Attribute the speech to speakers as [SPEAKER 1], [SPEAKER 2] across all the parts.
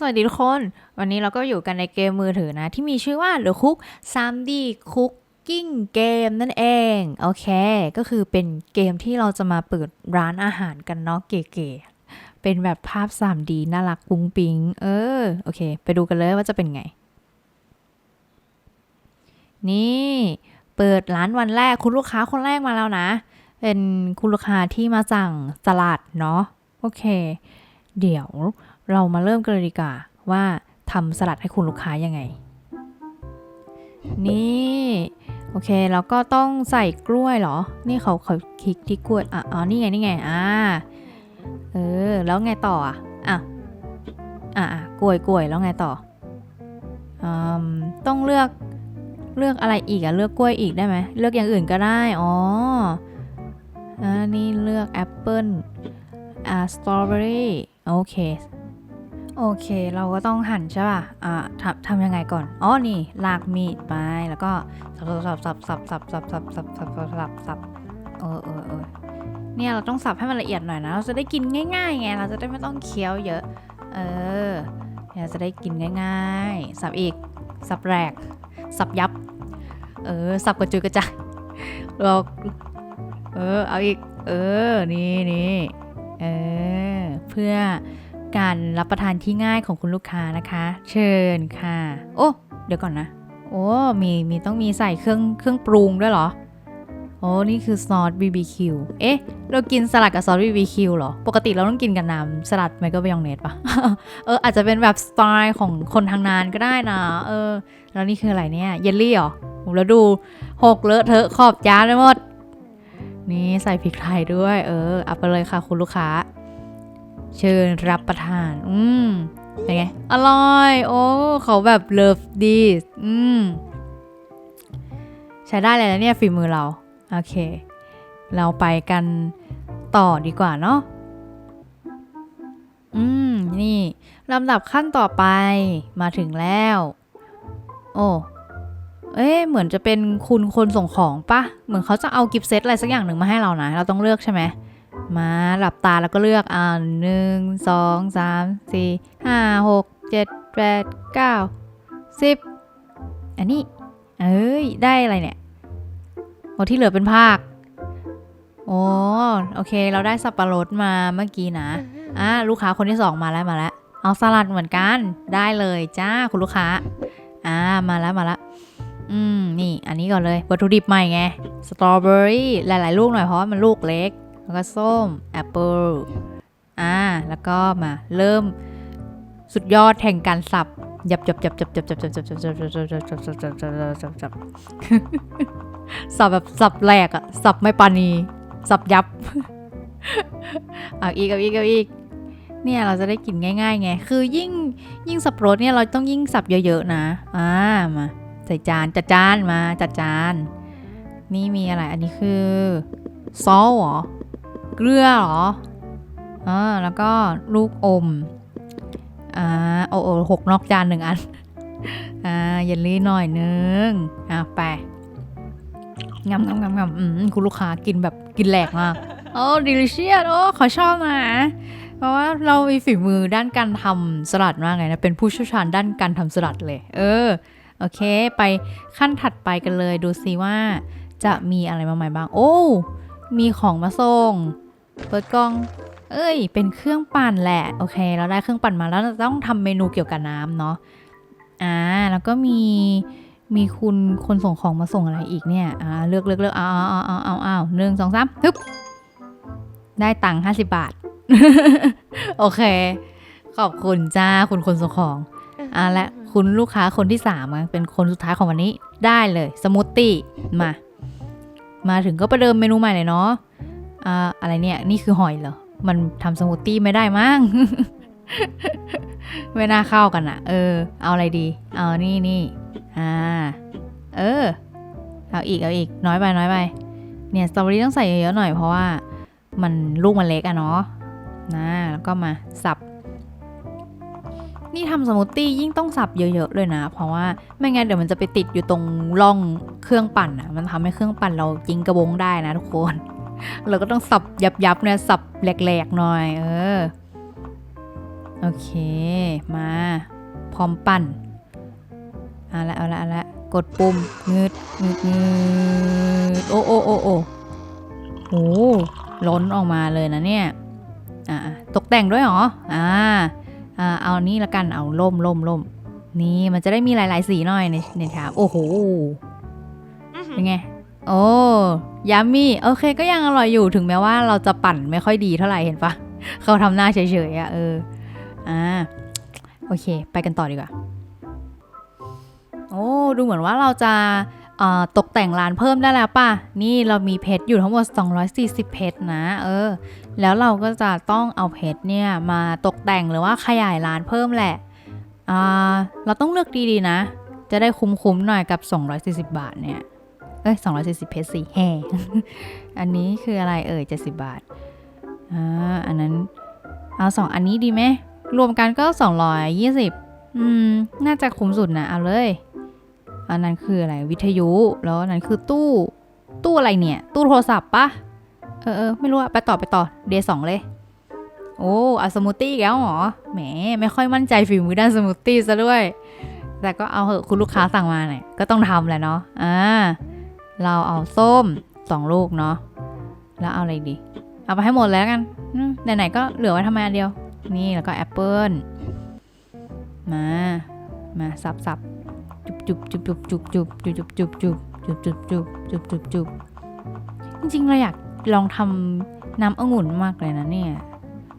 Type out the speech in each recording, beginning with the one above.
[SPEAKER 1] สวัสดีทุกคน วันนี้เราก็อยู่กันในเกมมือถือนะ ที่มีชื่อว่า The Cook 3D Cooking Game นั่นเอง โอเค ก็คือเป็นเกมที่เราจะมาเปิดร้านอาหารกันเนาะเก๋ๆเป็นแบบภาพ 3D น่ารักปุ้งปิงเออ โอเค ไปดูกันเลยว่าจะเป็นไง นี่ เปิดร้านวันแรกคุณลูกค้าคนแรกมาแล้วนะ เป็นคุณลูกค้าที่มาสั่งสลัดเนาะโอเค เดี๋ยว เรามาเริ่มกันเลยดีกว่าว่าทำสลัดให้คุณลูกค้ายังไง นี่โอเคแล้วก็ต้องใส่กล้วยเหรอ นี่เขาเขาคลิกที่กล้วยอะอ๋อนี่ไงนี่ไงอ่าเออแล้วไงต่ออะอะอะกล้วยกล้วยแล้วไงต่ออืมต้องเลือกเลือกอะไรอีกอะเลือกกล้วยอีกได้ไหมเลือกอย่างอื่นก็ได้อ๋ออ่านี่เลือกแอปเปิ้ลอ่าสตรอเบอรี่โอเค โอเค เราก็ต้องหั่นใช่ป่ะ อ่าทำทำยังไงก่อน อ๋อ นี่ลากมีดไป แล้วก็สับสับสับสับสับสับสับสับสับสับสับสับเออเออเออเนี่ยเราต้องสับให้มันละเอียดหน่อยนะ เราจะได้กินง่ายๆไง เราจะได้ไม่ต้องเคี้ยวเยอะ เออเนี่ยจะได้กินง่ายๆ สับอีก สับแรก สับยับ เออ สับกระจุยกระจายเราเออ เอาอีก เออ นี่นี่เออ เพื่อ การรับประทานที่ง่ายของคุณลูกค้านะคะ เชิญค่ะ โอ้เดี๋ยวก่อนนะ โอ้มีมีต้องมีใส่เครื่องเครื่องปรุงด้วยเหรอโอ้นี่คือซอส BBQ เอ๊ะ เรากินสลัดกับซอส BBQ เหรอ ปกติเราต้องกินกับน้ำสลัดไมโครเวฟยองเนสปะเอออาจจะเป็นแบบสไตล์ของคนทางนานก็ได้นะ เออ แล้วนี่คืออะไรเนี่ย เยลลี่เหรอแล้วดูหกเลอะเทอะขอบจานไปหมด นี่ใส่พริกไทยด้วย เออ เอาไปเลยค่ะคุณลูกค้า เชิญรับประทาน อืมเป็นไง อร่อย โอ้ เขาแบบเลิฟดีอืม ใช้ได้เลยนะเนี่ยฝีมือเรา โอเค เราไปกันต่อดีกว่าเนาะ อืม นี่ลำดับขั้นต่อไปมาถึงแล้ว โอ้เอ๊ะเหมือนจะเป็นคุณคนส่งของปะเหมือนเขาจะเอากิฟต์เซตอะไรสักอย่างหนึ่งมาให้เรานะ เราต้องเลือกใช่ไหม มาหลับตาแล้วก็เลือกอ่าหนึ่งสองสามสี่ห้าหกเจ็ดแปดเก้าสิบอันนี้ เอ้ย ได้อะไรเนี่ยโอ้ที่เหลือเป็นภาค โอ้โอเค เราได้สับปะรดมาเมื่อกี้นะอ่าลูกค้าคนที่สองมาแล้วมาแล้ว เอาสลัดเหมือนกัน ได้เลยจ้าคุณลูกค้า อ่า มาแล้วมาแล้วอืม นี่ อันนี้ก่อนเลย วัตถุดิบใหม่ไง สตรอเบอรี่ หลาย ๆ ลูกหน่อยเพราะว่ามันลูกเล็ก แล้วก็ส้มแอปเปิลอ่า แล้วก็มาเริ่มสุดยอดแห่งการสับยับยับยับยับยับยับยับยับยับยับยับยับยับยับยับยับยับยับยับสับแบบสับแหลกอะสับไม่ปานี สับยับ เอาอีกเอาอีกเอาอีก เนี่ยเราจะได้กินง่ายๆไง คือยิ่งยิ่งสับรสเนี่ยเราต้องยิ่งสับเยอะๆนะ อ่ามาใส่จานจัดจานมาจัดจาน นี่มีอะไร อันนี้คือซอสเหรอ เกลือเหรออ่าแล้วก็ลูกอมอ่าโอ้โอหกนอกจานหนึ่งอันอ่าเยลลี่หน่อยนึงอะไปงำงำงำงำอืมคุณลูกค้ากินแบบกินแหลกมากโอ้ดิลิเชียสโอ้เขาชอบนะ เพราะว่าเรามีฝีมือด้านการทำสลัดมากเลยนะ เป็นผู้เชี่ยวชาญด้านการทำสลัดเลย เออ โอเค ไปขั้นถัดไปกันเลย ดูซิว่าจะมีอะไรมาใหม่บ้าง โอ้ มีของมาส่ง เปิดกล้อง เอ้ย เป็นเครื่องปั่นแหละ โอเค เราได้เครื่องปั่นมาแล้วเราต้องทำเมนูเกี่ยวกับน้ำเนาะ อ่า แล้วก็มี มีคุณคนส่งของมาส่งอะไรอีกเนี่ย อ่า เลือกเลือกเลือกเอาเอาเอาเอาเอาหนึ่งสองสามฮึบ ได้ตังค์ห้าสิบบาท โอเค ขอบคุณจ้าคุณคนส่งของ อ่าและคุณลูกค้าคนที่สามเป็นคนสุดท้ายของวันนี้ ได้เลย สมูทตี้ มา มาถึงก็ประเดิมเมนูใหม่เลยเนาะ อ่าอะไรเนี่ย นี่คือหอยเหรอ มันทำสมูทตี้ไม่ได้มั้งไม่น่าเข้ากันอะเออ เอาอะไรดี เอานี่นี่อ่า เออ เอาอีกเอาอีก น้อยไปน้อยไป เนี่ยสตรอเบอรี่ต้องใส่เยอะๆหน่อยเพราะว่ามันลูกมันเล็กอะเนาะนะแล้วก็มาสับ นี่ทำสมูทตี้ยิ่งต้องสับเยอะๆเลยนะ เพราะว่าไม่งั้นเดี๋ยวมันจะไปติดอยู่ตรงร่องเครื่องปั่นอะมันทำให้เครื่องปั่นเรายิงกระบงได้นะทุกคน เราก็ต้องสับยับๆเนี่ยสับแหลกๆหน่อย เออ โอเค มา พร้อมปั่น เอาละเอาละเอาละกดปุ่มงืดงืดงืดโอ้โอ้โอ้โอ้โหล้นออกมาเลยนะเนี่ย อ่าตกแต่งด้วยเหรอ อ่า อ่า เอานี่ละกัน เอาล่มล่มล่มนี่มันจะได้มีหลาย ๆ สีหน่อยในในถามโอ้โห เป็นไง โอ้ยามี่โอเคก็ยังอร่อยอยู่ถึงแม้ว่าเราจะปั่นไม่ค่อยดีเท่าไหร่เห็นปะเขาทำหน้าเฉยๆอะเอออ่าโอเค ไปกันต่อดีกว่า โอ้ดูเหมือนว่าเราจะตกแต่งร้านเพิ่มได้แล้วป่ะ นี่เรามีเพชรอยู่ทั้งหมด 240 เพชรนะ เออ แล้วเราก็จะต้องเอาเพชรเนี่ยมาตกแต่งหรือว่าขยายร้านเพิ่มแหละอ่าเราต้องเลือกดีๆนะ จะได้คุ้มๆหน่อยกับ 240 บาทเนี่ย เอ้ย240 เพชรสี่แห่อันนี้คืออะไรเอ่ย 70 บาทอ่าอันนั้น เอาสองอันนี้ดีไหม รวมกันก็ 220 อืม น่าจะคุ้มสุดนะ เอาเลย อันนั้นคืออะไร วิทยุ แล้วอันนั้นคือตู้ ตู้อะไรเนี่ย ตู้โทรศัพท์ปะเออเออไม่รู้อะไปต่อไปต่อ เดย์สองเลย โอ้เอาสมูทตี้อีกแล้วเหรอ แหม ไม่ค่อยมั่นใจฝีมือด้านสมูทตี้ซะด้วย แต่ก็เอาเหอะคุณลูกค้าสั่งมาเนี่ยก็ต้องทำแหละเนาะ อ่า เราเอาส้มสองลูกเนาะแล้วเอาอะไรดี เอาไปให้หมดแล้วกันไหนๆก็เหลือไว้ทำไมอันเดียว นี่แล้วก็แอปเปิลมา มาสับสับจุบจุบจุบจุบจุบจุบจุบจุบจุบจุบจุบจุบจุบจุบจุบจริงๆเราอยากลองทำน้ำองุ่นมากเลยนะเนี่ย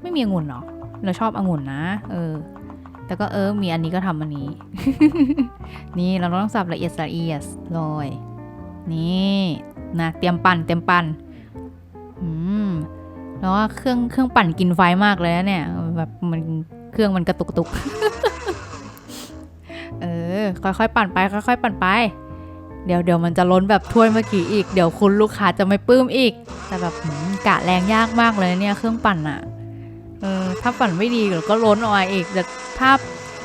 [SPEAKER 1] ไม่มีองุ่นเหรอเราชอบองุ่นนะ เออ แต่ก็เออมีอันนี้ก็ทำอันนี้ นี่เราต้องสับละเอียดละเอียดเลย นี่นะเตรียมปั่นเตรียมปั่นอืมแล้วว่าเครื่องเครื่องปั่นกินไฟมากเลยนะเนี่ยแบบมันเครื่องมันกระตุกตุกเออค่อยๆปั่นไปค่อยๆปั่นไป เดี๋ยวเดี๋ยวมันจะล้นแบบถ้วยเมื่อกี้อีกเดี๋ยวคุณลูกค้าจะไม่ปลื้มอีก แต่แบบหืมกะแรงยากมากเลยเนี่ยเครื่องปั่นอะเออถ้าปั่นไม่ดีเดี๋ยวก็ล้นออกมาอีกแต่ถ้า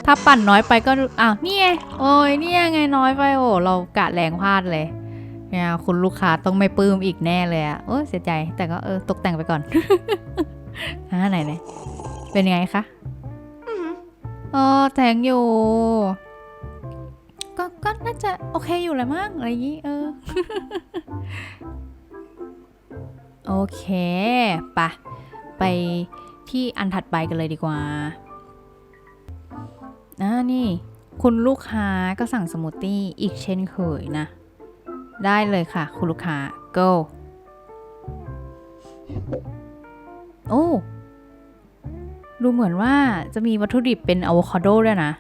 [SPEAKER 1] ถ้าปั่นน้อยไปก็อ้าวนี่ไงโอ้ยเนี่ยไงน้อยไปโอ้เรากะแรงพลาดเลย เนี่ยคุณลูกค้าต้องไม่ปลื้มอีกแน่เลยอะโอ้ยเสียใจแต่ก็เออตกแต่งไปก่อนอ่าไหนไหนเป็นยังไงคะเออแต่งอยู่ ก็ก็น่าจะโอเคอยู่แหละมั้งอะไรอย่างนี้เออ โอเคปะไปที่อันถัดไปกันเลยดีกว่าอ่านี่ คุณลูกค้าก็สั่งสมูทตี้อีกเช่นเคยนะ ได้เลยค่ะ คุณลูกค้า go โอ้ ดูเหมือนว่าจะมีวัตถุดิบเป็นอะโวคาโดด้วยนะ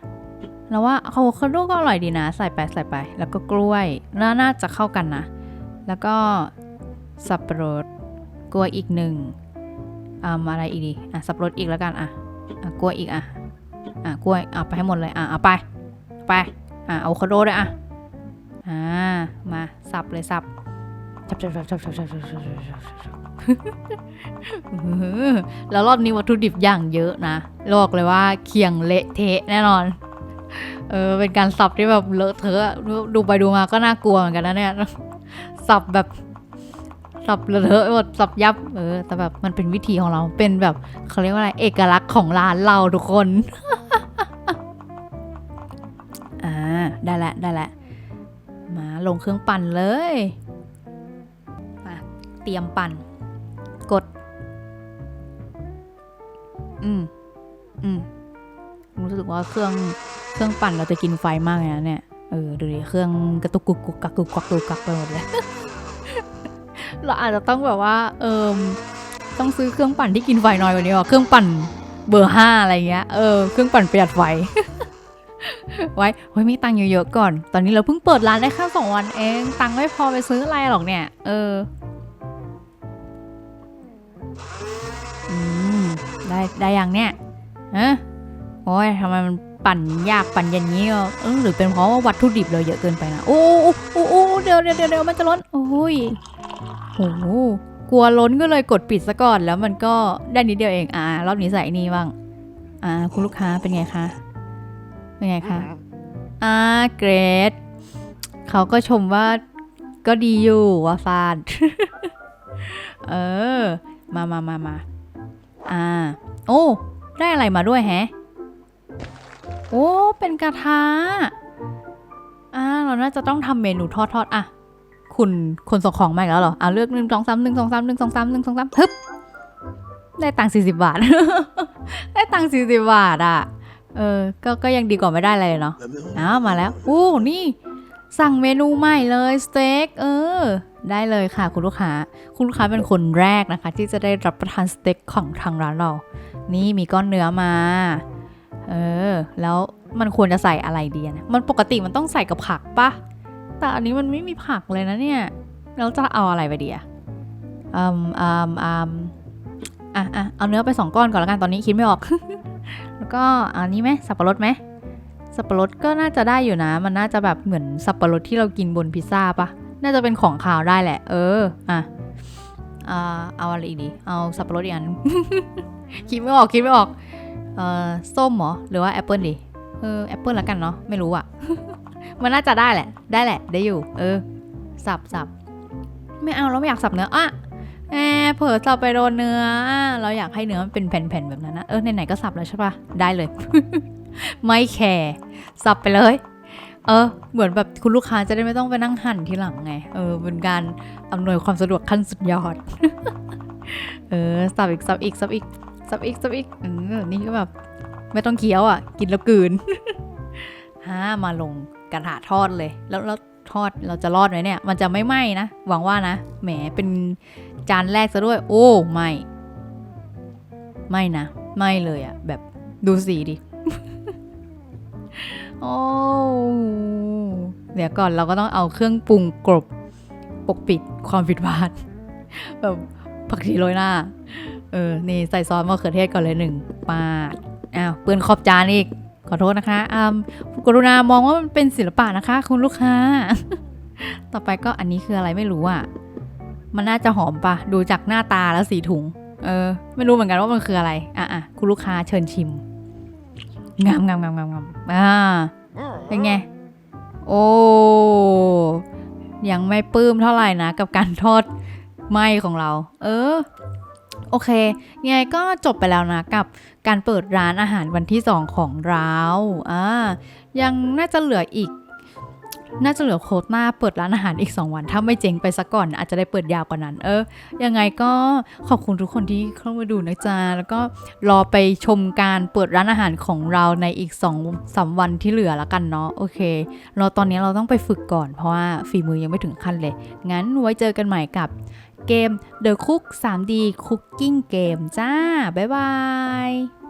[SPEAKER 1] แล้วว่าอะโวคาโดก็อร่อยดีนะ ใส่ไปใส่ไป แล้วก็กล้วย น่าน่าจะเข้ากันนะ แล้วก็สับปะรดกล้วยอีกหนึ่งอ่าอะไรอีกดีอะสับปะรดอีกแล้วกันอะอะกล้วยอีกอะอะกล้วยเอะไปให้หมดเลยอะเอาไป ไปอะอะโวคาโดด้วยอะ อ่า มาสับเลยสับสับสับสับสับสับสับสับสับสับแล้วรอบนี้วัตถุดิบอย่างเยอะนะบอกเลยว่าเคียงเละเทะแน่นอน เออ เป็นการสับที่แบบเลอะเทอะดูดูไปดูมาก็น่ากลัวเหมือนกันนะเนี่ย สับแบบสับเลอะเทอะหมดสับยับ เออ แต่แบบมันเป็นวิธีของเรา เป็นแบบเขาเรียกว่าอะไร เอกลักษณ์ของร้านเราทุกคน อ่า ได้ละ ได้ละ มาลงเครื่องปั่นเลยมาเตรียมปั่น กด อืม อืมรู้สึกว่าเครื่องเครื่องปั่นเราจะกินไฟมากเลยนะเนี่ย เออ ดูดิ เครื่องกระตุกกุกกุกกักกุกกักกุกกักไปหมดเลย เราอาจจะต้องแบบว่า เออต้องซื้อเครื่องปั่นที่กินไฟน้อยกว่านี้ว่ะเครื่องปั่นเบอร์ห้าอะไรเงี้ย เออ เครื่องปั่นประหยัดไฟ ไว้ไว้มีตังค์เยอะๆก่อน ตอนนี้เราเพิ่งเปิดร้านได้แค่สองวันเอง ตังค์ไม่พอไปซื้ออะไรหรอกเนี่ย เอออืมได้ได้ยังเนี่ยฮะโอ้ยทำไมมันปั่นยากปั่นย่างนี้อะเออหรือเป็นเพราะว่าวัตถุดิบเราเยอะเกินไปนะ โอ้โอ้โอ้โอ้เดี๋ยวเดี๋ยวเดี๋ยวเดี๋ยวมันจะล้น โอ้ยโอ้กลัวล้นก็เลยกดปิดซะก่อนแล้วมันก็ได้นิดเดียวเอง อ่ารอบนี้ใส่นี่บ้าง อ่า คุณลูกค้าเป็นไงคะ เป็นไงคะอ่าเกรดเขาก็ชมว่าก็ดีอยู่ว่าฟานเออ มามามามาอ่า โอ้ ได้อะไรมาด้วยแฮะ โอ้ เป็นกระทะอ่า เราน่าจะต้องทำเมนูทอดทอดๆอะคุณคนส่งของมาอีกแล้วเหรอ อ่าเลือกหนึ่งสองสามหนึ่งสองสามหนึ่งสองสามหนึ่งสองสามฮึบ ได้ตังค์สี่สิบบาท ได้ตังค์สี่สิบบาทอะ เออ ก็ ก็ยังดีกว่าไม่ได้อะไรเลยเนาะอ้าวมาแล้วอู้นี่ สั่งเมนูใหม่เลยสเต็ก เออ ได้เลยค่ะคุณลูกค้า คุณลูกค้าเป็นคนแรกนะคะ ที่จะได้รับประทานสเต็กของทางร้านเรา นี่มีก้อนเนื้อมา เออ แล้วมันควรจะใส่อะไรดีนะ มันปกติมันต้องใส่กับผักปะ แต่อันนี้มันไม่มีผักเลยนะเนี่ยแล้วจะเอาอะไรไปดีอะอืมอืมอืมอะอะเอาเนื้อไปสองก้อนก่อนแล้วกัน ตอนนี้คิดไม่ออก แล้วก็อันนี้ไหมสับปะรดไหมสับปะรดก็น่าจะได้อยู่นะ มันน่าจะแบบเหมือนสับปะรดที่เรากินบนพิซซ่าปะน่าจะเป็นของขาวได้แหละ เอออะเอาอะไรอีกดี เอาสับปะรดอีกอัน คิดไม่ออกคิดไม่ออก เออส้มเหรอ หรือว่าแอปเปิลดีเออแอปเปิลละกันเนาะ ไม่รู้อะมันน่าจะได้แหละ ได้แหละ ได้อยู่ เออ สับสับไม่เอาเราไม่อยากสับเนื้ออะ แอบเผลอสับไปโดนเนื้อ เราอยากให้เนื้อมันเป็นแผ่นๆแบบนั้นนะเออไหนๆก็สับแล้วใช่ปะได้เลย ไม่แคร์สับไปเลย เออ เหมือนแบบคุณลูกค้าจะได้ไม่ต้องไปนั่งหั่นทีหลังไง เออเป็นการอำนวยความสะดวกขั้นสุดยอด เออสับอีกสับอีกสับอีกสับอีกสับอีกอืมนี่ก็แบบไม่ต้องเคี้ยวอะ กินแล้วกลืนฮ่ามาลงกระถาทอดเลย แล้วแล้ว ทอดเราจะรอดไหมเนี่ย มันจะไม่ไหม้นะ หวังว่านะ แหม เป็นจานแรกซะด้วย โอ้ ไม่ ไม่นะ ไม่เลยอะแบบดูสีดิ โอ้เดี๋ยวก่อนเราก็ต้องเอาเครื่องปรุงกลบปกปิดความผิดพลาดแบบผักชีโรยหน้า เออ นี่ใส่ซอสมะเขือเทศก่อนเลยหนึ่งปาด อ้าว เปื้อนขอบจานอีก ขอโทษนะคะอ่ากรุณามองว่ามันเป็นศิลปะนะคะ คุณลูกค้า ต่อไปก็อันนี้คืออะไรไม่รู้อะ มันน่าจะหอมปะดูจากหน้าตาแล้วสีถุง เออ ไม่รู้เหมือนกันว่ามันคืออะไร อะอะคุณลูกค้าเชิญชิม งามงามงามงามงามอ่า เป็นไง โอ้ยังไม่ปลื้มเท่าไหร่นะ กับการทอดไหมของเรา เออ โอเค ยังไงก็จบไปแล้วนะกับการเปิดร้านอาหารวันที่ 2 ของเราอ่ายังน่าจะเหลืออีก น่าจะเหลือโควต้าเปิดร้านอาหารอีก 2 วัน ถ้าไม่เจ๊งไปซะก่อนอาจจะได้เปิดยาวกว่านั้น เออ ยังไงก็ขอบคุณทุกคนที่เข้ามาดูนะจ๊ะ แล้วก็รอไปชมการเปิดร้านอาหารของเราในอีก2 3วันที่เหลือละกันเนาะ โอเค เราตอนนี้เราต้องไปฝึกก่อนเพราะว่าฝีมือยังไม่ถึงขั้นเลย งั้นไว้เจอกันใหม่กับ เกม The Cook 3D Cooking Game จ้า บ๊ายบาย